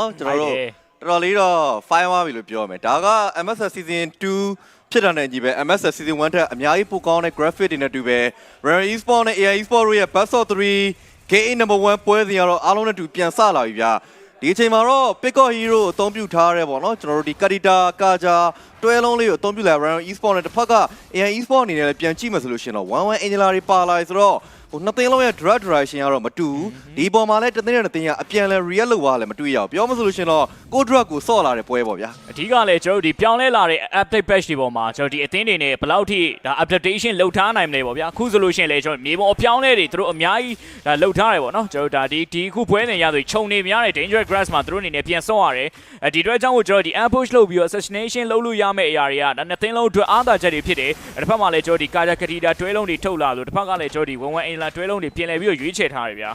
နော်ကျွန်တော်တို့တော်တော်လေးတော့ fire သွားပြီလို့ပြောရမယ်ဒါက MSS season 2ဖြစ်တာနဲ့ညီပဲ MSS season 1ထက်အများကြီးပိုကောင်းတဲ့ graphic တွေနဲ့တူပဲ Rare Esports နဲ့ AI Esports တို့ရဲ့ Best of 3 Game number 1ပွဲစဉ်ကတော့အားလုံးနဲ့တူပြန်ဆလာပြီဗျာဒီအချိန်မှာတော့ Pickle Hero ကိုအသုံးပြုထားရဲပေါ့နော်ကျွန်တော်တို့ဒီ Kadita Kaja တွဲလုံးလေးကိုအသုံးပြုလာ Rare Esports နဲ့တစ်ဖက်က AI Esports အနေနဲ့လည်းပြန်ကြည့်မှဆိုလို့ရှိရင်တော့11 Angela တွေပါလာပြီဆိုတော့ ဟိုနှစ်သိန်းလုံးရဲ့ drag direction ကတော့မတူဘူးဒီပေါ်မှာလည်းတစ်သိန်းနဲ့တစ်သိန်းကအပြန်လဲ real လောက်သွားလည်းမတွေ့ရဘူးပြောမှဆိုလို့ရှိရင်တော့ကို drag ကိုဆော့လာတဲ့ပွဲပေါ့ဗျာအဓိကလည်းကျွန်တော်တို့ဒီပြောင်းလဲလာတဲ့ update patch တွေပေါ်မှာကျွန်တော်ဒီအသင်းတွေနဲ့ဘယ်လောက်ထိဒါ updation လုပ်ထားနိုင်မလဲပေါ့ဗျာအခုဆိုလို့ရှိရင်လည်းကျွန်တော်မြေပေါ်အပြောင်းလဲတွေသူတို့အများကြီးဒါလုပ်ထားတယ်ပေါ့နော်ကျွန်တော်တို့ဒါဒီဒီအခုပွဲနေရဆိုခြုံနေများတဲ့ dangerous grass မှာသူတို့အနေနဲ့ပြန်ဆော့ရတယ်အဲဒီအတွက်ကြောင့်ကိုကျွန်တော်ဒီ ambush လုပ်ပြီးတော့ assassination လုပ်လို့ရမယ့်အရာတွေကဒါနှစ်သိန်းလုံးအတွက်အားသာချက်တွေဖြစ်တယ်တစ်ဖက်မှာလည်းကျွန်တော်ဒီ kaja kadida တွဲလုံးတွေထုတ်လာလို့တစ်ဖက်ကလည်းကျွန်တော်ဒီ1 1 aim တွဲလုံးတွေပြင်လည်ပြီးတော့ရွေးချယ်ထားတယ်ဗျာ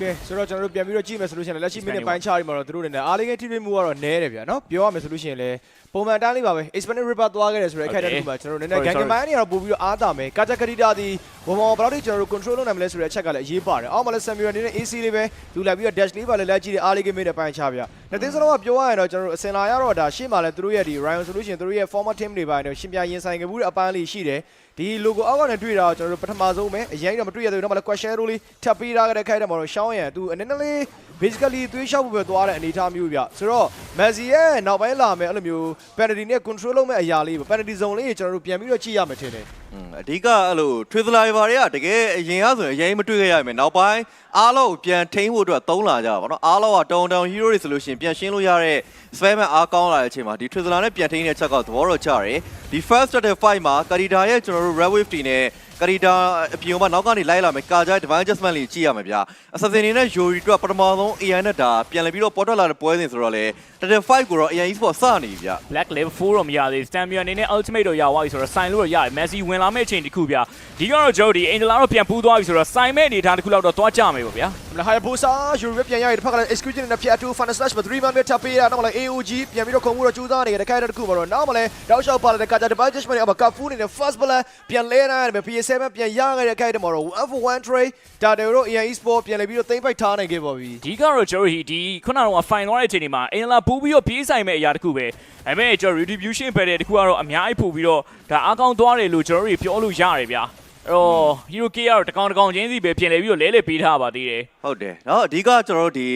ကဲဆိုတော့ကျွန်တော်တို့ပြန်ပြီးတော့ကြည့်မယ်ဆိုလို့ရှိရင်လည်းလက်ရှိမိနစ်ပိုင်းခြားပြီးမှာတော့သူတို့အနေနဲ့အားလေးကထိတွေ့မှုကတော့နည်းတယ်ဗျာနော်ပြောရမယ်ဆိုလို့ရှိရင်လည်းပုံမှန်တန်းလေးပါပဲ Expanded River သွားခဲ့တယ်ဆိုတော့အခက်အခဲတစ်ခုမှာကျွန်တော်တို့နည်းနည်း Sorry, Gangan Mine တွေကတော့ပို့ပြီးတော့အားတာမယ်ကာဂျာကရီတာဒီဘုံဘုံဘယ်လောက်ထိကျွန်တော်တို့ control လုပ်နိုင်မလဲဆိုတဲ့အချက်ကလည်းအရေးပါတယ်အောက်မှာလည်း Samuel အနေနဲ့ AC လေးပဲလူလိုက်ပြီးတော့ dash လေးပါလည်းလက်ကြည့်တယ်အားလေးကမိနစ်ပိုင်းခြားဗျာနှစ်သိန်းစလုံးကပြောရရင်တော့ကျွန်တော်တို့အစင်လာရတော့ဒါရှေ့မှာလည်းသူတို့ရဲ့ဒီ Ryan ဆိုလို့ရှိရင်သူတို့ရဲ့ former team တွေပိုင်းတော့ရှင်ပြရင်ဆိုင်ခဲ့မှုတဲ့အပန်းလေးရှိတယ် ဒီ logo အောက်ကနေတွေ့တာကျွန်တော်တို့ပထမဆုံးပဲအရင်ကတော့မတွေ့ရသေးဘူးတော့မှလည်း question ရိုးလေးထပ်ပေးထားခဲ့တဲ့ခိုက်တယ်မှာတော့ရှောင်းရန်သူအနေနဲ့လေး basically သွေးလျှောက်ဖို့ပဲသွားတဲ့အနေအထားမျိုးဗျဆိုတော့ Messi ရဲ့နောက်ပိုင်းလာမယ်အဲ့လိုမျိုး penalty နဲ့ control လုပ်မဲ့အရာလေးပဲ penalty zone လေးကျွန်တော်တို့ပြန်ပြီးတော့ကြည့်ရမယ်ထင်တယ်อืม အဓိကအဲ့လို Twizzler တွေဘာတွေကတကယ်အရင်ကဆိုရင်အရင်မတွေ့ခဲ့ရမယ်နောက်ပိုင်းအားလုံးကိုပြန်ထိန်းဖို့အတွက်သုံးလာကြတာပေါ့နော်အားလုံးကတောင်တောင် hero တွေဆိုလို့ရှိရင်ပြန်ရှင်းလို့ရတဲ့ spam အားကောင်းလာတဲ့အချိန်မှာဒီ Twizzler နဲ့ပြန်ထိန်းတဲ့ချက်ကသဘောတော့ကျတယ်ဒီ first started fight မှာ Karita ရဲ့ကျွန်တော်တို့ Red Wave တီနဲ့ Karita အပြင်မှာနောက်ကနေလိုက်လာမယ် Kaja Divine Adjustment လေးကြည့်ရမယ်ဗျာ Assassin တွေနဲ့ Yori တို့ကပထမဆုံး AI နဲ့ဒါပြန်လည်ပြီးတော့ပေါ်ထွက်လာတဲ့ပွဲစဉ်ဆိုတော့လေ Started fight ကိုတော့ AI Esports စနေပြီဗျာ black level 4တော့မရသေးဘူး stamina အနေနဲ့ ultimate တော့ရသွားပြီဆိုတော့ sign လို့တော့ရတယ် messi ဝင်လာမယ့်အချိန်တစ်ခုဗျာဒီကတော့ကျွန်တော်ဒီ angela တော့ပြန်ပူးသွားပြီဆိုတော့ sign မဲ့အနေထားတစ်ခုလောက်တော့သွားကြမယ်ပေါ့ဗျာမလားဟာပိုစာယူရီပြန်ရရတဲ့ဖက်ကလည်း execution နဲ့ဖြတ်တူ fan slash မှာ3 man နဲ့ထပ်ပေးတာနောက်မှလည်း AOG ပြန်ပြီးတော့ခုံမှုတော့ကြိုးစားနေတယ်ခိုင်တဲ့တစ်ခုမှာတော့နောက်မှလည်းတောက်လျှောက်ပါလာတဲ့ကာဂျာတပိုင်း judgment နဲ့အမကဖူးနေတဲ့ first ball ပြန်လဲနိုင်တယ် PS7 ပြန်ရခဲ့တဲ့ခိုင်တဲ့မှာတော့1 for 1 trade ဒါတယ်တို့ AI Esport ပြန်လဲပြီးတော့သိမ့်ပိုက်ထားနိုင်ခဲ့ပါပြီဒီကတော့ကျွန်တော်ဒီဒီခုနကတော့ fine သွားတဲ့အချိန်ဒီမှာ angela ပူးပြီးတော့ပြေးဆိုင်မဲ့အရာတစ်ခုပဲဒါပေမဲ့ကျွန်တော် retribution ပဲတဲ့တစ်ခုကတော့အများကြီးပို့ပြီးတော့ဒါအားကောင်းသွားတယ်လို့ကျွန်တော်တို့ပြောလို့ရတယ်ဗျာအဲ့ တော့ hero k ကတော့တကောင်တကောင်ချင်းစီပဲပြင်လဲပြီးတော့လဲလဲပေးထားပါသေးတယ် ဟုတ်တယ်เนาะအဓိကကျွန်တော်တို့ဒီ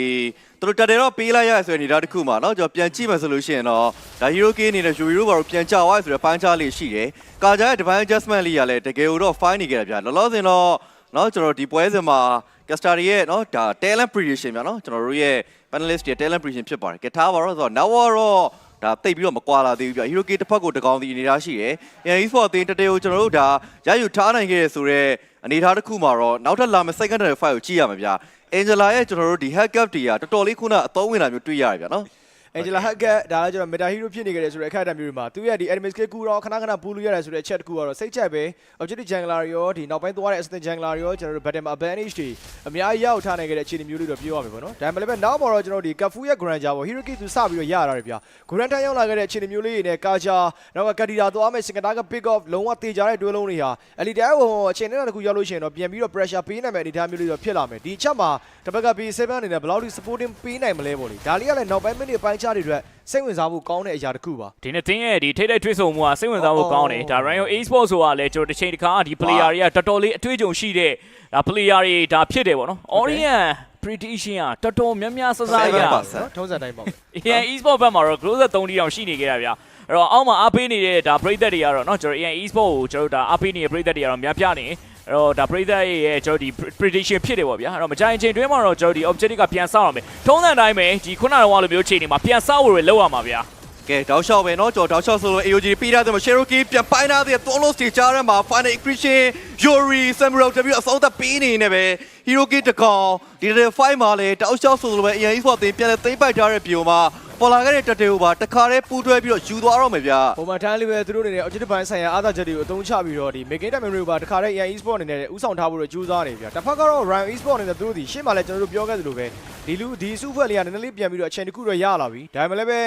သူတို့တက်တယ်တော့ပေးလိုက်ရဆိုရင်နေတာတစ်ခုမှာเนาะကျွန်တော်ပြန်ကြည့်မှဆိုလို့ရှိရင်တော့ဒါ Hero K အနေနဲ့ Yuri တို့ဘာလို့ပြန်ကြွားရဆိုတဲ့ပိုင်းခြားလေးရှိတယ်။ကာဂျာရဲ့ Divine Adjustment လေးကလည်းတကယ်တော့ fine နေကြတယ်ဗျာ။လောလောဆယ်တော့เนาะကျွန်တော်ဒီပွဲစဉ်မှာ Caster ရဲ့เนาะဒါ talent prediction ဗျာเนาะကျွန်တော်တို့ရဲ့ panelist ရဲ့ talent prediction ဖြစ်ပါတယ်။ကဲထားပါတော့ဆိုတော့ now တော့ ဒါတိတ်ပြီးတော့မကွာလာသေးဘူးဗျ။ Hero K တစ်ဖက်ကိုတကောင်စီအနေထားရှိတယ်။ AI Sport အသင်းတတဲကိုကျွန်တော်တို့ဒါရယူထားနိုင်ခဲ့ရဆိုတော့အနေထားတစ်ခုမှာတော့နောက်ထပ်လာမယ့် second fight ကိုကြည့်ရမှာဗျ။ Angela ရဲ့ကျွန်တော်တို့ဒီ hack up တွေကတော်တော်လေးခုနအသုံးဝင်တာမျိုးတွေ့ရတယ်ဗျာနော် Angela Hackett ဒါလည်းကျွန်တော် Meta Hero ဖြစ်နေကြတယ်ဆိုတဲ့အခက်အခဲမျိုးတွေမှာသူရဲ့ဒီ Enemy Skill ကူတော့ခဏခဏပူလို့ရတယ်ဆိုတဲ့အချက်တစ်ခုကတော့စိတ်ချက်ပဲ Objective Jungler ရောဒီနောက်ပိုင်းသွားတဲ့ Assistant Jungler ရောကျွန်တော်တို့ Battle မှာ advantage တွေအများကြီးရောက်ထားနိုင်ခဲ့တဲ့အခြေအနေမျိုးလေးတော့ပြောရမယ်ပေါ့နော်ဒါမှလည်းပဲနောက်မှာတော့ကျွန်တော်ဒီ Kafu ရဲ့ Granger ပေါ့ Hero Kit သူစပြီးတော့ရတာတယ်ဗျာ Grand Time ရောက်လာခဲ့တဲ့အခြေအနေမျိုးလေးတွေနဲ့ Kaja နောက်က Kadira သွားမယ် Singata က pick off လုံးဝတေချာတဲ့တွဲလုံးတွေဟာ Elite ဟိုအခြေအနေတစ်ခုရောက်လို့ရှိရင်တော့ပြန်ပြီးတော့ pressure ပေးနိုင်မယ့်အနေအထားမျိုးလေးတော့ဖြစ်လာမယ်ဒီအချက်မှာတစ်ပတ်က B7 အနေနဲ့ဘယ်လောက်ထိ supporting ပေးနိုင်မလဲပေါ့လေဒါလေးကလည်းနောက်ပိုင်းမိနစ်ပိုင်းခြားတွေအတွက်စိတ်ဝင်စားဖို့ကောင်းတဲ့အရာတစ်ခုပါ ဒီနေ့တင်းရဲ့ဒီထိတ်တဲ့ထွေးဆုံမှုကစိတ်ဝင်စားဖို့ကောင်းတယ်ဒါ Ryan Esports ဆိုတာလည်းကျွန်တော်တစ်ချိန်တစ်ခါဒီ player တွေကတော်တော်လေးအတွေ့အကြုံရှိတဲ့ဒါ player တွေဒါဖြစ်တယ်ပေါ့နော် Orient prediction ကတော်တော်များများစစားရ 7% နော်ထုံးစံတိုင်းပါပဲ AN Esports ဘက်မှာတော့ close 3တီတောင်ရှိနေကြတာဗျာအဲ့တော့အောက်မှာအားပေးနေတဲ့ဒါပရိသတ်တွေကတော့เนาะကျွန်တော် AN Esports ကိုကျွန်တော်ဒါအားပေးနေတဲ့ပရိသတ်တွေကတော့များပြားနေ အဲ့တော့ဒါပရိသတ်ရဲ့ကျွန်တော်ဒီ prediction ဖြစ်တယ်ပေါ့ဗျာအဲ့တော့မကြိုင်ချိန်တွင်းမှာတော့ကျွန်တော်ဒီ objective ကပြန်ဆောက်ရမယ်ထုံးစံတိုင်းပဲဒီခုနကတော့လိုမျိုးချိန်တွေမှာပြန်ဆောက်ဖို့ရလောက်ရမှာဗျာ ကဲတောက်လျှောက်ပဲเนาะကြော်တောက်လျှောက်ဆိုလို့ AOG ပြီးသားတယ်မှာ Cherokee ပြန်ပိုင်းထားတဲ့ Tolos တွေကြားထဲမှာ Final Equation Yuri Samurai W အဆုံးသက်ပေးနေနေပဲ Hero K တကောင်ဒီတဲ့ fight မှာလေတောက်လျှောက်ဆိုလို့ပဲ AI Sport အသင်းပြန်လဲသိမ့်ပိုက်ထားတဲ့ပြည်မှာ ပေါ်လာခဲ့တဲ့တတေကိုပါတခါတည်းပူးတွဲပြီးတော့ယူသွားတော့မယ်ဗျာ ပုံမှန်တိုင်းလေးပဲသူတို့အနေနဲ့ objective ဘိုင်းဆိုင်ရာအားသာချက်တွေကိုအသုံးချပြီးတော့ဒီ making time memory ကိုပါတခါတည်း AI e-sport အနေနဲ့ဥဆောင်ထားဖို့တော့ကြိုးစားနေဗျာတစ်ဖက်ကတော့ Ryan e-sport အနေနဲ့သူတို့ဒီရှေ့မှာလည်းကျွန်တော်တို့ပြောခဲ့သလိုပဲဒီလူဒီစုဖွဲ့လေးကနည်းနည်းလေးပြန်ပြီးတော့အချိန်တစ်ခုတော့ရလာပြီဒါပေမဲ့လည်းပဲ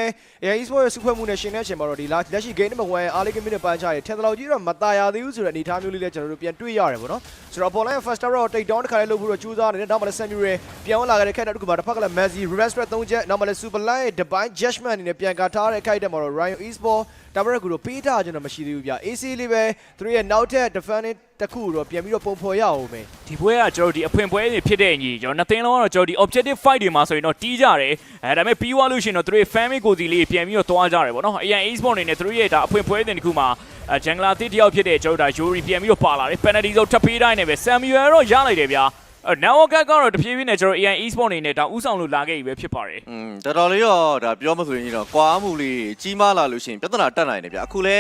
AI e-sport ရဲ့စုဖွဲ့မှုနဲ့ရှင်တဲ့အချိန်မှာတော့ဒီလက်ရှိ game number 1အားလေးကမင်းနဲ့ပန်းချရထင်တယ်လို့ကြီးတော့မตายရသေးဘူးဆိုတဲ့အနေအထားမျိုးလေးလည်းကျွန်တော်တို့ပြန်တွေ့ရတယ်ပေါ့နော်ဆိုတော့ Apollo first tower တော့ take down တစ်ခါလေးလုပ်ဖို့တော့ကြိုးစားနေတယ်နောက်မှလည်း Samuel ပြန်ဝင်လာခဲ့တဲ့ခိုက်တဲ့တစ်ခုပါတစ်ဖက်ကလည်း Messi reverse threat 3ချက်နောက်မှလည်း Super Light Divine Judgment အနေနဲ့ပြန်ကာထားတဲ့ခိုက်တဲ့မှာတော့ Ryan e-sport ဒါပေမဲ့ကူတော့ပေးထားကျွန်တော်မရှိသေးဘူးဗျ AC လေးပဲသူတို့ရဲ့နောက်ထပ် defending တစ်ခုတော့ပြန်ပြီးတော့ပုံဖော်ရအောင်မယ်ဒီပွဲကကျွန်တော်တို့ဒီအဖွင့်ပွဲတွေဖြစ်တဲ့အညီကျွန်တော်နှစ်သိန်းလုံးကတော့ကျွန်တော်ဒီ objective fight တွေမှာဆိုရင်တော့တီးကြတယ်အဲဒါပေမဲ့ပြီးသွားလို့ရှိရင်တော့သူတို့ရဲ့ family ကိုစီလေးပြန်ပြီးတော့သွားကြတယ်ပေါ့နော်အရင် e-sport အနေနဲ့သူတို့ရဲ့ဒါအဖွင့်ပွဲတင်တစ်ခုမှာအဲဂျန်ဂလာတစ်တယောက်ဖြစ်တဲ့ကျွန်တော်ဒါ Yuri ပြန်ပြီးတော့ပါလာတယ် penalty ဆိုထပ်ပေးတိုင်းနေပဲ Samuel တော့ရလိုက်တယ်ဗျာ အဲ now cut ကတော့တဖြည်းဖြည်းနဲ့ကျွန်တော် AI e-sport အနေနဲ့ဒါဥဆောင်လို့လာခဲ့ပြီပဲဖြစ်ပါတယ် อืมတော်တော်လေးတော့ဒါပြောမှဆိုရင်တော့ကွာမှုလေးကြီးမားလာလို့ရှိရင်ပြဿနာတက်နိုင်တယ်ဗျအခုလဲ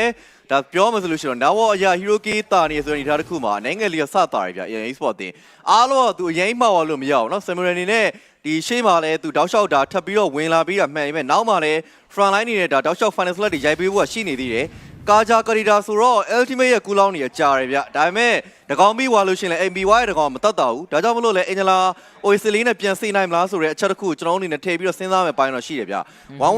ဒါပြောမှဆိုလို့ရှိရင်တော့ now အရာ hero key တာနေဆိုတဲ့အနေထားတစ်ခုမှာနိုင်ငံလေးကစတာရဗျ AI sport တင်အားလုံးကသူအရင်မှောက်လို့မရအောင်เนาะ samurai အနေနဲ့ဒီရှေ့မှာလဲသူတောက်လျှောက်တာထပ်ပြီးတော့ဝင်လာပြီးတာမှန်ပေမဲ့နောက်မှာလဲ front line နေတဲ့ဒါတောက်လျှောက် final slot တွေရိုက်ပေးဖို့ကရှိနေသေးတယ်ကာဂျာကရီတာဆိုတော့ ultimate ရဲ့ကူလောင်းနေရကြာတယ်ဗျဒါပေမဲ့ တကောင်ပြီးွားလို့ရှိရင်လည်း MBY ရဲ့တကောင်မတတ်တာဘူးဒါကြောင့်မလို့လဲအင်ဂျလာ OS လေးနဲ့ပြန်စေနိုင်မလားဆိုတဲ့အချက်တစ်ခုကိုကျွန်တော်တို့အနေနဲ့ထည့်ပြီးတော့စဉ်းစားမယ်ပိုင်းတော့ရှိတယ်ဗျ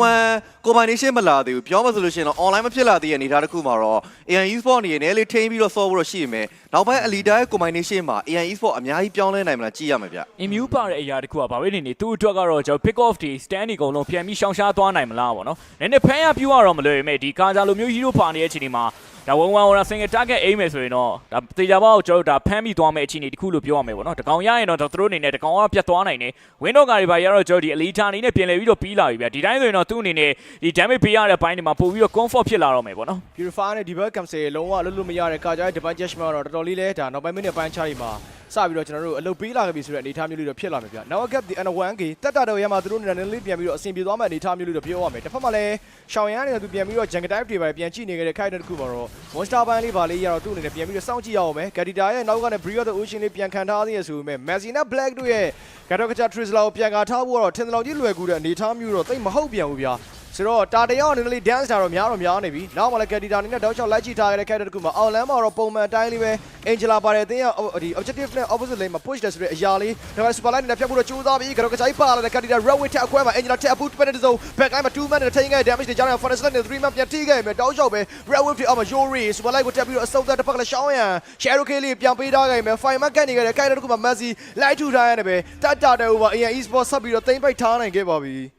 11 combination မလာသေးဘူးပြောမှဆိုလို့ရှိရင်တော့ online မဖြစ်လာသေးတဲ့အနေအထားတစ်ခုမှာတော့ AI Esport အနေနဲ့လေးထိန်းပြီးတော့ solve လို့ရှိရမယ်နောက်ပိုင်း Elite ရဲ့ combination မှာ AI Esport အများကြီးပြောင်းလဲနိုင်မလားကြည့်ရမယ်ဗျ immune ပါတဲ့အရာတခုကဘာပဲနေနေသူ့အတွက်ကတော့ကျွန်တော် pick off တွေ stand တွေအကုန်လုံးပြန်ပြီးရှောင်ရှားသွားနိုင်မလားပေါ့နော်နည်းနည်းဖမ်းရပြူရတော့မလွယ်ပေမဲ့ဒီကာဂျာလိုမျိုး hero ပါနေတဲ့အချိန်ဒီမှာ ဒါ1 1 1 single target aim မယ်ဆိုရင်တော့ဒါတေချာပေါက်ကျွန်တော်တို့ဒါဖမ်းပြီးသွားမယ့်အခြေအနေတခုလို့ပြောရမယ်ပေါ့နော်တကောင်ရရင်တော့သူတို့အနေနဲ့တကောင်ကပြတ်သွားနိုင်တယ် window ကာတွေပါရတော့ကျွန်တော်ဒီ elite အနေနဲ့ပြင်လည်ပြီးတော့ပြီးလာပြီဗျဒီတိုင်းဆိုရင်တော့သူ့အနေနဲ့ဒီ damage ပေးရတဲ့ဘိုင်းတွေမှာပို့ပြီးတော့ comfort ဖြစ်လာတော့မယ်ပေါ့နော် purify နဲ့ debug cancel လုံးဝလွတ်လွတ်မရတဲ့ကာကြရဲ့ divine judgment ကတော့တော်တော်လေးလဲဒါနောက်ပိုင်းမိနစ်ပိုင်းချားတွေမှာ စပြီးတော့ကျွန်တော်တို့အလုပ်ပေးလာခဲ့ပြီဆိုတဲ့အနေအထားမျိုးလေးတော့ဖြစ်လာမယ်ဗျ။ Now gap the under 1k တက်တာတော့ရမှာသူတို့အနေနဲ့လေးပြန်ပြီးတော့အဆင်ပြေသွားမယ့်အနေအထားမျိုးလေးတော့ပြောရမယ်။တစ်ဖက်မှာလည်းရှောင်းရမ်းနေတဲ့သူပြန်ပြီးတော့ jungle type တွေပါပြန်ကြည့်နေခဲ့တဲ့ခိုက်တဲ့တစ်ခုမှာတော့ monster ပိုင်းလေးပါလေးရတော့သူ့အနေနဲ့ပြန်ပြီးတော့စောင့် j ည့်ရအောင်မယ်။ Gadita ရဲ့နောက်ကနေ Brew of the Ocean လေးပြန်ခံထားသေးရဆိုပေမဲ့ Messi နဲ့ Black တို့ရဲ့ Gadokacha Trizla ကိုပြန်ကာထားဖို့ကတော့ထင်တယ်လို့ကြီးလွယ်ကူတဲ့အနေအထားမျိုးတော့တိတ်မဟုတ်ပြန်ဘူးဗျာ။ ဆိုတော့တာတယောက်အနေနဲ့လေး dance တာတော့များတော့များနေပြီနောက်မှလည်း Gadita အနေနဲ့တောက်ချောက်လိုက်ကြည့်ထားခဲ့တဲ့ character တခုမှာအောင်လန်းမှာတော့ပုံမှန်အတိုင်းလေးပဲ Angela ပါတဲ့အသင်းရဒီ objective နဲ့ opposite lane မှာ push တယ်ဆိုတဲ့အရာလေးဒါပေမဲ့ super line နဲ့ဖြတ်ဖို့တော့ကြိုးစားပြီးကတော့ကစားပါလာတဲ့ Gadita red wing ထက်အခွဲမှာ Angela ထက်အပူ penalty zone back line မှာ2 man နဲ့ထိန်းခဲ့ damage တွေကြားတဲ့ forest line နဲ့3 man ပြန်ထိခဲ့မယ်တောက်ချောက်ပဲ red wing ဖြစ်အောင်မှာ Yuri super line ကိုတက်ပြီးတော့အစုံသက်တစ်ဖက်ကလည်းရှောင်းရန် Shadow K လေးပြန်ပေးထားခဲ့မယ် fire man ကန်နေခဲ့တဲ့ character တခုမှာ Messi လိုက်ထူထားရတယ်ပဲတတ်တာတဲ့ over AN esports ဆက်ပြီးတော့သိမ့်ပိုက်ထားနိုင်ခဲ့ပါပြီ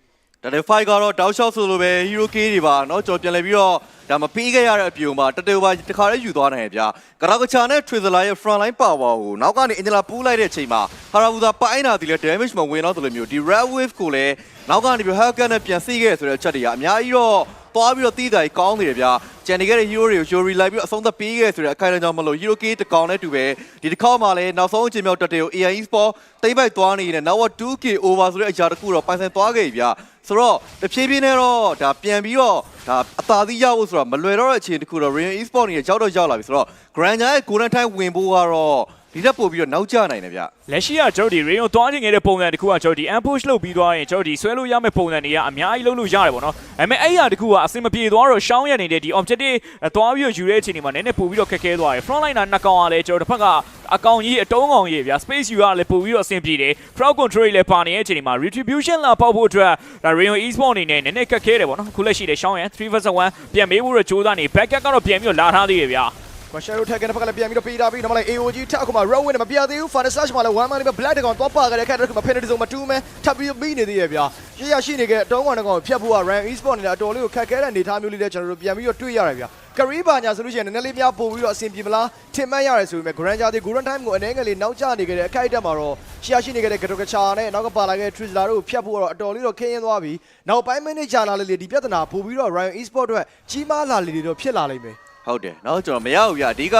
ဒါတဲ့ fight ကတော့တောက်လျှောက်ဆိုလိုပဲ hero key တွေပါเนาะကျွန်တော်ပြန်လဲပြီးတော့ဒါမပေးခဲ့ရတဲ့အပြုံမှာတတေဘာတခါလေးယူသွားနိုင်ရဗျာကရာကချာနဲ့ Trizela ရဲ့ front line power ကိုနောက်ကနေ Angela ပူးလိုက်တဲ့အချိန်မှာ Harabuza ပိုင်းတာဒီလေ damage မဝင်တော့တယ်လို့မျိုးဒီ red wave ကိုလည်းနောက်ကနေပြီး Hellcat နဲ့ပြန်စီးခဲ့ဆိုတဲ့အချက်တွေကအများကြီးတော့သွားပြီးတော့တီးတာကြီးကောင်းနေတယ်ဗျာကျန်နေခဲ့တဲ့ hero တွေကို Yuri လိုက်ပြီးတော့အဆုံးသတ်ပေးခဲ့ဆိုတဲ့အခိုင်အတန့်ကြောင့်မလို့ hero key တကောင်နဲ့တူပဲဒီတစ်ခေါက်မှလည်းနောက်ဆုံးအချိန်မြောက်တက်တဲ့ကို AI Sport တိမ့်ပိုက်သွားနေတယ်နောက် 2k over ဆိုတဲ့အရာတစ်ခုတော့ပိုင်ဆိုင်သွားခဲ့ပြီဗျာ ဆိုတော့တဖြည်းဖြည်းနဲ့တော့ဒါပြန်ပြီးတော့ဒါအသာသီးရဖို့ဆိုတော့မလွယ်တော့တဲ့အချိန်တစ်ခုတော့ Rain Esport နေရောက်တော့ရောက်လာပြီဆိုတော့ Grand ရဲ့ Golden Time ဝင်ဖို့ကတော့ ဒီတက်ပို့ပြီးတော့နောက်ကျနိုင်တယ်ဗျလက်ရှိကကျွန်တော်ဒီ rain ကိုတွားချင်ခဲ့တဲ့ပုံစံတစ်ခုကကျွန်တော်ဒီ ambush လုပ်ပြီးသွားရင်ကျွန်တော်ဒီဆွဲလို့ရမယ့်ပုံစံတွေကအများကြီးလုပ်လို့ရတယ်ပေါ့နော်။ဒါပေမဲ့အဲ့ရတစ်ခုကအစင်မပြေသွားတော့ရှောင်းရနေတဲ့ဒီ objective တွားပြီးတော့ယူတဲ့အချိန်ဒီမှာနည်းနည်းပို့ပြီးတော့ခက်ခဲသွားတယ်။ front liner နှစ်ကောင်ကလည်းကျွန်တော်တစ်ဖက်ကအကောင်ကြီးအတုံးကောင်ကြီးဗျာ space ယူရလည်းပို့ပြီးတော့အဆင်ပြေတယ်။ crowd control လည်းပါနေတဲ့အချိန်ဒီမှာ retribution လာပေါက်ဖို့အတွက်ဒါ rain e-sport အနေနဲ့နည်းနည်းခက်ခဲတယ်ပေါ့နော်။ခုလက်ရှိတဲ့ရှောင်းရ3 vs 1ပြန်မေးဖို့တော့ကြိုးစားနေ backup ကတော့ပြန်ပြီးတော့လာထားသေးတယ်ဗျာ။ ကွန်ရှယ်ရိုထက်ကလည်းဖက်ကလည်းပြန်ပြီးတော့ပေးထားပြီးနောက်မှလည်း AOG ထက်အခုမှ row win မပြသေးဘူး final slash မှာလည်း one man လေးပဲ black တကောင်တော့ပါခဲ့တဲ့ခက်တဲ့ခုမှ penalty zone မှာ2 man ထပ်ပြီးပြီးနေသေးရဲ့ဗျာရှေ့ရရှိနေတဲ့အတုံးကောင်တကောင်ဖြတ်ဖို့က ran e-sport နေတာအတော်လေးကိုခက်ခဲတဲ့အနေအထားမျိုးလေးလည်းကျွန်တော်တို့ပြန်ပြီးတော့တွေ့ရတယ်ဗျာကရီဘာညာဆိုလို့ရှိရင်နည်းနည်းလေးများပို့ပြီးတော့အဆင်ပြေမလားထင်မှတ်ရတယ်ဆိုပေမဲ့ grand jar ဒီ golden time ကိုအနေငယ်လေးနောက်ကျနေခဲ့တဲ့အခိုက်အတန့်မှာတော့ရှေ့ရရှိနေခဲ့တဲ့ Gadokacha နဲ့နောက်ကပါလာခဲ့တဲ့ Trizla တို့ကိုဖြတ်ဖို့ကတော့အတော်လေးတော့ခင်းရင်းသွားပြီနောက်ပိုင်းမိနစ်ကြာလာလေဒီပြဿနာပို့ပြီးတော့ Ryan e-sport အတွက်ကြီးမားလာလေတွေတော့ဖြစ်လာလိမ့်မယ် ဟုတ်တယ်เนาะကျွန်တော်မရဘူးဗျအဓိက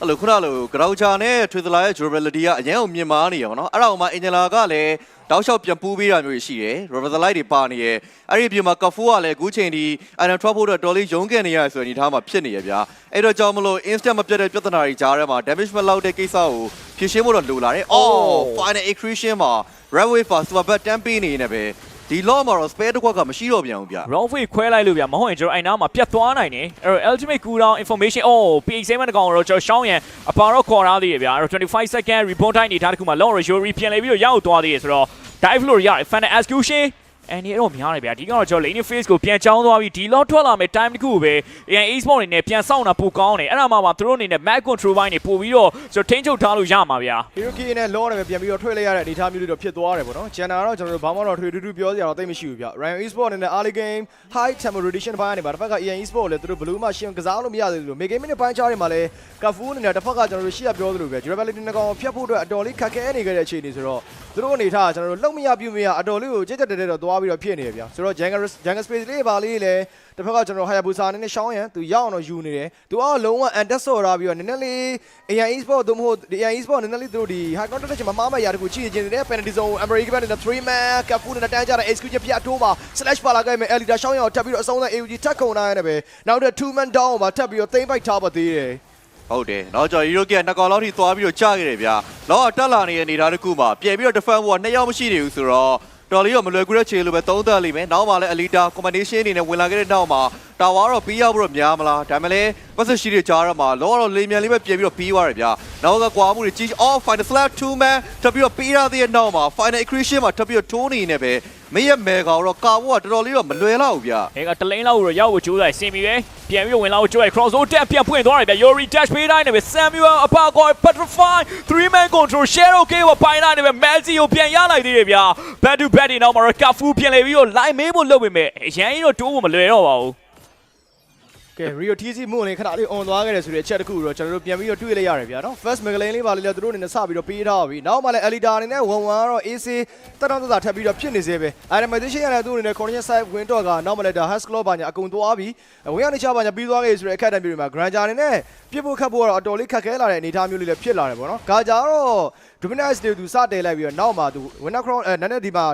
အဲ့လိုခုနလို groucher နဲ့ Twizzler ရဲ့ durability ကအရင်ကမြင်မာနေရပါတော့အဲ့ဒါအောင်မှ Angela ကလည်းတောက်လျှောက်ပြန်ပူးပေးတာမျိုးရှိတယ် Rubber Light တွေပါနေရအဲ့ဒီအပြင်မှာ Cafu ကလည်းအခုချိန်ဒီ Iron Trap ဖို့တော့တော်လေးရုန်းကန်နေရဆိုတဲ့အနေထားမှာဖြစ်နေရဗျာအဲ့တော့ကြောင့်မလို့ instant မပြတ်တဲ့ပြဿနာတွေကြားထဲမှာ damage မလောက်တဲ့ကိစ္စကိုဖြည့်ရှင်းဖို့တော့လိုလာတယ်အော် final accretion မှာ red wave ပါ super bat တန်းပေးနေနေပဲ ဒီ law မှာတော့ spare တစ်ခွက်ကမရှိတော့ပြန်ဘူးဗျ round fade ခွဲလိုက်လို့ဗျမဟုတ်ရင်ကျွန်တော်အဲ့နားမှာပြတ်သွားနိုင်တယ်အဲ့တော့ ultimate cooldown information oh PX7 တကောင်တော့ကျွန်တော်ရှောင်းရန်အပါတော့ခေါ်ထားသေးတယ်ဗျအဲ့တော့25 second rebound time နေထားတစ်ခုမှာ long Yuri ပြန်လဲပြီးတော့ရောက်သွားသေးတယ်ဆိုတော့ dive floor ရတယ် fan execution အန်ဒီတော့များတယ်ဗျာဒီကတော့ကျွန်တော် lane face ကိုပြန်ချောင်းသွားပြီးဒီ lot ထွက်လာမယ် time တစ်ခုကိုပဲ AN e-sport အနေနဲ့ပြန်စောင့်တာပိုကောင်းတယ်အဲ့ဒါမှမှသူတို့အနေနဲ့ map control ဘိုင်းနေပို့ပြီးတော့ကျွန်တော်ထိန်းချုပ်ထားလို့ရမှာဗျာ Hiroki နဲ့ Law နဲ့ပဲပြန်ပြီးတော့ထွက်လိုက်ရတဲ့အနေအထားမျိုးလေးတော့ဖြစ်သွားတယ်ပေါ့နော်။ Channel ကတော့ကျွန်တော်တို့ဘာမှတော့ထွေထူးထူးပြောစရာတော့သိမရှိဘူးဗျ။ Ryan Esport အနေနဲ့ early game high tempo rotation ဘိုင်းနေပါတစ်ဖက်က EN Esport လည်းသူတို့ဘလူးမှရှင်းကစားလို့မရသေးဘူးလို့ mid game နဲ့ပိုင်းချားတွေမှာလည်း Cafu အနေနဲ့တစ်ဖက်ကကျွန်တော်တို့ရှေ့ကပြောသလိုပဲ durability နဲ့ကောင်ဖြတ်ဖို့အတွက်အတော်လေးခက်ခဲနေခဲ့တဲ့အခြေအနေဆိုတော့ သူတို့အနေထားကျွန်တော်တို့လုံမရပြုမရအတော်လေးကိုကြက်ကြက်တဲတဲတော့သွားပြီးတော့ဖြစ်နေရဗျာ။ဆိုတော့ Jungle Jungle Space လေးပါလေးလည်းတစ်ဖက်ကကျွန်တော် Hayabusa အနေနဲ့ရှောင်းရန်သူရောက်အောင်တော့ယူနေတယ်။သူကလုံးဝ anti ဆော်ထားပြီးတော့နည်းနည်းလေး AN Esport သို့မဟုတ် AN Esport နည်းနည်းလေးသူတို့ဒီ high counter တဲ့ချိန်မှာမားမရတခုချီချင်နေတဲ့ penalty zone American band နဲ့3 man ကဖူနဲ့တန်းကြတဲ့ execute ပြတ်ထိုးပါ slash ပါလာခဲ့မယ် Elita ရှောင်းရအောင်ထပ်ပြီးတော့အဆုံးသတ် AUG ထပ်ခုံနိုင်ရတယ်ပဲနောက်တဲ့2 man down မှာထပ်ပြီးတော့သိမ့်ပိုက်ထားပါသေးတယ် ဟုတ်တယ်။နောက်ကျ Hero Gear နှစ်ကောင်လောက်ထိသွားပြီးတော့ကြားခဲ့တယ်ဗျာ။နောက်တက်လာနေတဲ့အနေအထားတစ်ခုမှာပြန်ပြီးတော့ defend ဘောကနှစ်ယောက်မရှိနေဘူးဆိုတော့တော်လေးတော့မလွယ်ကူတဲ့ခြေလိုပဲသုံးသပ်လိမ့်မယ်။နောက်မှလည်း Alita combination အနေနဲ့ဝင်လာခဲ့တဲ့နောက်မှာတာဝါတော့ပြီးရောက်ပြီးတော့များမလား။ဒါမှလည်း passive ရှိတဲ့ကြားရမှာလောတော့လေမြန်လေးပဲပြန်ပြီးတော့ပြီးသွားတယ်ဗျာ။နောက်ကကွာမှုတွေကြီး off final slap 2 man ထပ်ပြီးတော့ပြီးရတဲ့နောက်မှာ final accretion မှာထပ်ပြီးတော့ထိုးနေနေပဲ မင်းရဲ့မဲကောင်တော့ကာဖို့ကတော်တော်လေးတော့မလွယ်တော့ဘူးဗျာ။အဲကတလိန်းလောက်ကိုတော့ရောက်ဖို့ကြိုးစားစင်ပြီပဲ။ပြန်ပြီးတော့ဝင်လာဖို့ကြိုးရ cross over တက်ပြန်ဖွင့်သွားတယ်ဗျ။ Yuri dash ပေးတိုင်းနဲ့ပဲ Samuel အပါကော Petrify 3 man control Shadow K ကိုပိုင်လိုက်တယ်ပဲ Melzi ကိုပြန်ရလိုက်သေးတယ်ဗျ။ back to back ဒီနောက်မှာတော့ Cafu ပြန်လေပြီးတော့ line မေးဖို့လုပ်ပေမဲ့အရင်ကြီးတော့တိုးဖို့မလွယ်တော့ပါဘူး ကဲ Rio TC မှုန်လေးခဏလေး on သွားခဲ့တယ်ဆိုတဲ့အချက်တစ်ခုတော့ကျွန်တော်တို့ပြန်ပြီးတော့တွေ့လိုက်ရတယ်ဗျာနော် first Megalane လေးပါလေလေသူတို့အနေနဲ့စပြီးတော့ပေးထားပါပြီနောက်မှလည်း Elita အနေနဲ့1-1ကတော့ AC တက်တော့တက်တာထပ်ပြီးတော့ဖြစ်နေသေးပဲ Itemization ရတဲ့သူ့အနေနဲ့ Corner side ဝင်တော့ကနောက်မှလည်းဒါ Has Claw ဘာညာအကုန်သွားပြီးဝင်ရနေချပါညာပြီးသွားခဲ့ဆိုတဲ့အခက်အတံမျိုးတွေမှာ Granger အနေနဲ့ပြစ်ဖို့ခတ်ဖို့ကတော့အတော်လေးခက်ခဲလာတဲ့အနေအထားမျိုးလေးလည်းဖြစ်လာတယ်ပေါ့နော်။ဂါဂျာကတော့ Dominance တွေသူစတဲလိုက်ပြီးတော့နောက်မှသူ Winner Crown အဲနည်းနည်းဒီမှာ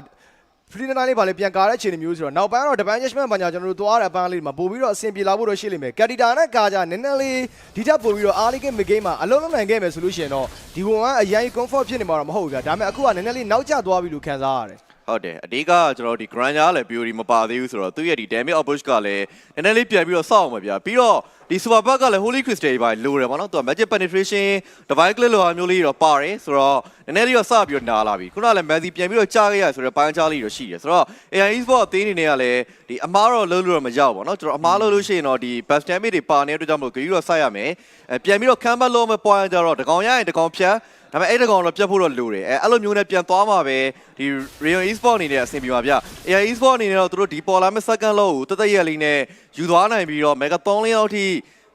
ဖရီနနိုင်လေးပါလေပြန်ကားတဲ့အခြေအနေမျိုးဆိုတော့နောက်ပိုင်းတော့တပန်း judgment ဘာညာကျွန်တော်တို့သွားတဲ့အပန်းလေးမှာပို့ပြီးတော့အဆင်ပြေလာဖို့တော့ရှိလိမ့်မယ်ကက်တီတာနဲ့ကာဂျာနည်းနည်းလေးဒီထက်ပို့ပြီးတော့အားလေးကမဂိမ်းမှာအလုံးလုံးနိုင်ခဲ့မယ်ဆိုလို့ရှိရင်တော့ဒီဝန်ကအရင် comfort ဖြစ်နေမှာတော့မဟုတ်ဘူးဗျာဒါပေမဲ့အခုကနည်းနည်းလေးနောက်ကျသွားပြီလို့ခံစားရတယ်ဟုတ်တယ်အဓိကကျွန်တော်ဒီ Granger လည်း Beauty မပါသေးဘူးဆိုတော့သူ့ရဲ့ဒီ damage outpush ကလည်းနည်းနည်းလေးပြန်ပြီးတော့စောင့်အောင်ပဲဗျာပြီးတော့ ဒီ super bug ကလည်း holy crystal တွေပါလိုတယ်ဗောနော်သူက magic penetration divine clip လိုဟာမျိုးလေးတော့ပါတယ်ဆိုတော့နည်းနည်းလေးတော့စပြီးတော့နားလာပြီခုနကလည်း Messi ပြန်ပြီးတော့ကြားခဲ့ရဆိုတော့ပိုင်းကြားလေးတော့ရှိတယ်ဆိုတော့ AI Esport အသင်းအနေနဲ့ကလည်းဒီအမားတော့လုံးလို့တော့မရောက်ပါတော့ကျွန်တော်အမားလုံးလို့ရှိရင်တော့ဒီ best damage တွေပါနေတဲ့အတွက်ကြောင့်မလို့ဂရီတော့ဆက်ရမယ်အဲပြန်ပြီးတော့ camber လုံးမ point ကြတော့တကောင်ရရင်တကောင်ဖြတ် ဒါပေမဲ့အဲ့တကောင်တော့ပြတ်ဖို့တော့လိုတယ်အဲအဲ့လိုမျိုးနဲ့ပြန်သွားမှာပဲဒီ Real Esport အနေနဲ့အဆင်ပြေပါဗျ AI Esport အနေနဲ့တော့သူတို့ဒီပေါ်လာမဲ့ second လောက်ကိုတသက်ရက်လေးနဲ့ယူသွားနိုင်ပြီးတော့ Mega 3လေးလောက်ထိ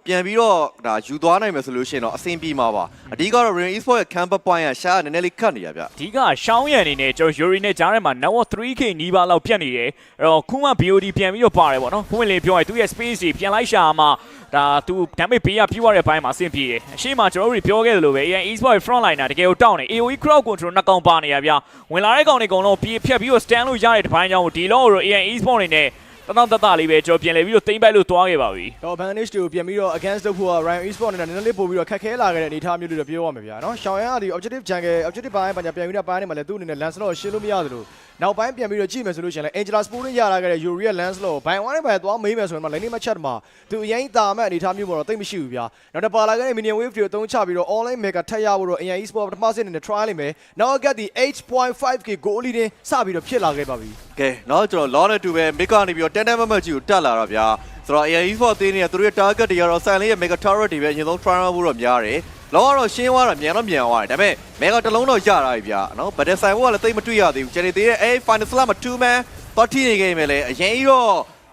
ပြန်ပြီးတော့ဒါယူသွားနိုင်မယ်ဆိုလို့ရှိရင်တော့အဆင်ပြေမှာပါအဓိကတော့ Real Esport ရဲ့ camper point ကရှားနည်းနည်းလေးခတ်နေရဗျ။ဒီကရှောင်းရန်အနေနဲ့ကျွန်တော် Yuri နဲ့ကြားထဲမှာ now 3k နီးပါးလောက်ပြတ်နေတယ်။အဲ့တော့ခုမှ BOD ပြန်ပြီးတော့ပါတယ်ပေါ့နော်။ဖွင့်လင်းပြောရင်သူ့ရဲ့ space တွေပြန်လိုက်ရှာမှဒါသူ damage ပေးရပြီးသွားတဲ့ဘိုင်းမှာအဆင်ပြေတယ်။အရှိမကျွန်တော်တို့ပြောခဲ့သလိုပဲ AN Esport front liner တကယ်ကိုတောင်းနေ AOE crowd control နှစ်ကောင်ပါနေရဗျ။ဝင်လာတဲ့ကောင်တွေအကုန်လုံးပြေးဖြတ်ပြီးတော့ stand လို့ရတဲ့ဒီဘိုင်းကြောင့်ဒီလောကို AN Esport အနေနဲ့ တတောင့်တတလေးပဲကျွန်တော်ပြန်လဲပြီးတော့တိမ့်ပိုက်လို့သွားခဲ့ပါပြီ။တော့ advantage တွေကိုပြန်ပြီးတော့ against လုပ်ဖို့က Ryan Esport နဲ့နည်းနည်းလေးပို့ပြီးတော့ခက်ခဲလာခဲ့တဲ့အနေအထားမျိုးတွေတော့ပြောရမှာဗျာနော်ရှောင်းရန်ကဒီ objective jungle objective ပိုင်းဘာညာပြန်ပြီးတော့ပိုင်းနေမှာလဲသူ့အနေနဲ့ Lancelot ရှင်းလို့မရသလို နောက်ပိုင်းပြန်ပြီးတော့ကြည့်မယ်ဆိုလို့ရှိရင်လည်း Angela Sporting ရလာခဲ့တဲ့ Yuria Lancelot ကိုဘိုင်ဝိုင်းနဲ့ဘိုင်သွားမေးမယ်ဆိုရင်မှ Lenny Matchat မှာသူအရင်တာမဲ့အနေထားမျိုးပေါ်တော့တိတ်မရှိဘူးဗျာနောက်တစ်ပါလာခဲ့တဲ့ Minion Wave တွေကိုအသုံးချပြီးတော့ online mega ထပ်ရဖို့တော့ AN Esports ပထမဆင့်အနေနဲ့ try လိမ့်မယ်နောက်ကဒီ 8.5k goal lead တင်စပြီးတော့ဖြစ်လာခဲ့ပါပြီကဲနောက်ကျွန်တော် law နဲ့တူပဲ mega နေပြီးတော့တန်တန်မမကြီးကိုတက်လာတာဗျာဆိုတော့ AN Esports အသင်းတွေကသူတို့ရဲ့ target တွေကတော့ Sun လေးရဲ့ mega turret တွေပဲအရင်ဆုံး try ရဖို့တော့များတယ် လောကတော့ရှင်းသွားတာမြန်တော့မြန်သွားတယ်ဒါပေမဲ့မဲကတလုံးတော့ရတာပြီဗျာနော်ဘတ်တယ်ဆိုင်ဘောကလည်းသိမတွေ့ရသေးဘူးကျန်နေသေးတဲ့အဲ final slot မှာ2 man တော့ထိနေခဲ့မယ်လေအရင်ရော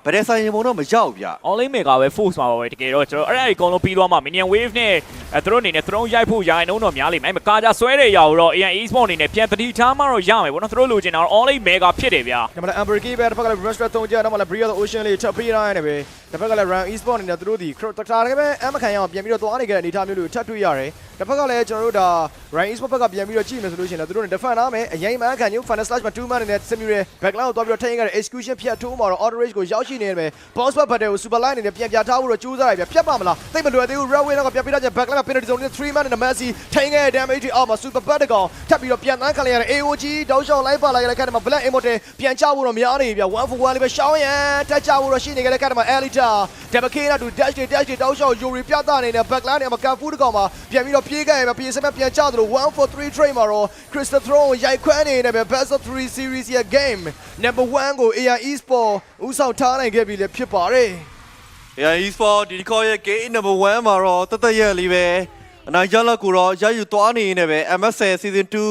ဘယ်တဲ့ဆိုင်ရင်ပုံတော့မရောက်ဗျ။ online maker ပဲ force မှာပါပဲတကယ်တော့ကျွန်တော်အဲ့ဒါကြီးအကုန်လုံးပြီးသွားမှ minion wave နဲ့သူတို့အနေနဲ့ throne ရိုက်ဖို့ရိုင်းနှုံးတော့များလိမ့်မယ်။မကာကြဆွဲတဲ့အရာကိုတော့ AN eSport အနေနဲ့ပြန်တတိထားမှတော့ရမယ်ပေါ့နော်။သူတို့လိုချင်တာတော့ online maker ဖြစ်တယ်ဗျာ။ဒါမှလည်း Amber Key ပဲတစ်ဖက်ကလည်း Rush 3ကြတော့မှလည်း Brio တော့ Ocean လေးထပ်ပြေးလိုက်နေပဲ။ တစ်ဖက်ကလည်း run e-sport အနေနဲ့သူတို့ဒီ Crow တခါတည်းပဲအမခံရအောင်ပြန်ပြီးတော့သွားနေကြတဲ့အနေအထားမျိုးတွေကိုထပ်တွေ့ရတယ်တစ်ဖက်ကလည်းကျွန်တော်တို့ဒါ run e-sport ဘက်ကပြန်ပြီးတော့ကြည့်မယ်ဆိုလို့ရှိရင်လည်းသူတို့ defend နာမယ်အရင်မှခံယူ final slash မှာ2 man နဲ့ simulator backline ကိုသွားပြီးတော့ထိန်းခဲ့တဲ့ execution ဖြတ်ထိုးမှာတော့ auto rage ကိုရောက်ရှိနေတယ်ပဲ boss battle ကို super line အနေနဲ့ပြန်ပြထားဖို့တော့ကြိုးစားရပြဖြတ်ပါမလားသိမလွယ်သေးဘူး railway တော့ပြန်ပြထားချက် backline မှာ penalty zone နဲ့3 man နဲ့ Messi ထိန်းခဲ့တဲ့ damage အောက်မှာ super bat ကောင်ထပ်ပြီးတော့ပြန်တန်းခံလိုက်ရတဲ့ AOG တောက်လျှောက်လိုက်ပါလိုက်ရတဲ့ခါတည်းမှာ black immortal ပြန်ချဖို့တော့များနေပြီဗျ1 for 1လေးပဲရှောင်းရန်တက်ချဖို့တော့ရှိနေကြတဲ့ခါတည်းမှာ Elita Debakina တူ dash တွေ dash တွေတောက်လျှောက် Yuri ပြသနေတဲ့ backline နဲ့မှာ Cafu တကောင်မှာပြန်ပြီးတော့ပြေးခဲ့ရပဲပြေးစမဲ့ပြန်ချသလို1 for 3 trade မှာတော့ Crystal Throne ရိုက်ခွဲနေတယ်ပဲ best of 3 series ရဲ့ game number 1ကို AI Esport ဦးဆောင်ထားနိုင်ခဲ့ပြီလေဖြစ်ပါတယ် AI Esport ဒီဒီခေါ်ရဲ့ game number 1မှာတော့တသက်ရက်လေးပဲအနိုင်ရလက်ကိုတော့ရယူသွားနေနေပဲ MSL season 2